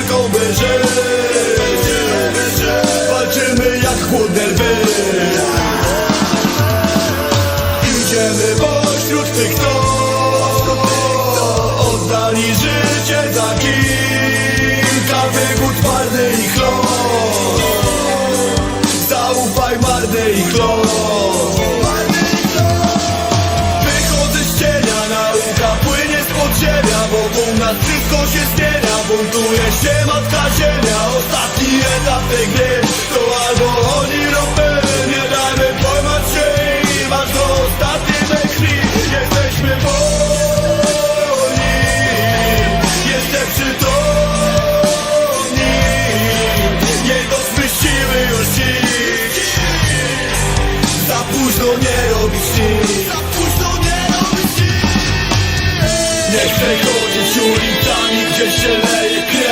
wielką by żyć Walczymy jak chłodne lwy. Idziemy pośród tych, kto wszystko się zmienia Buntuje się matka ziemia Ostatni etap tej gry. To albo oni ropy Nie dajmy pojmać się im Aż do ostatniej mej krwi. Jesteśmy wolni Jestem przytomni. Nie dosmyściły już dziś. Za późno nie robić nic. Za późno nie robić nic. Nie Që qurin tani gjë që leje kre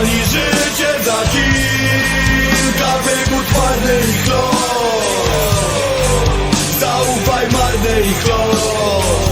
Oddali życie za kilka wygód marny ich los Zaufaj marny ich los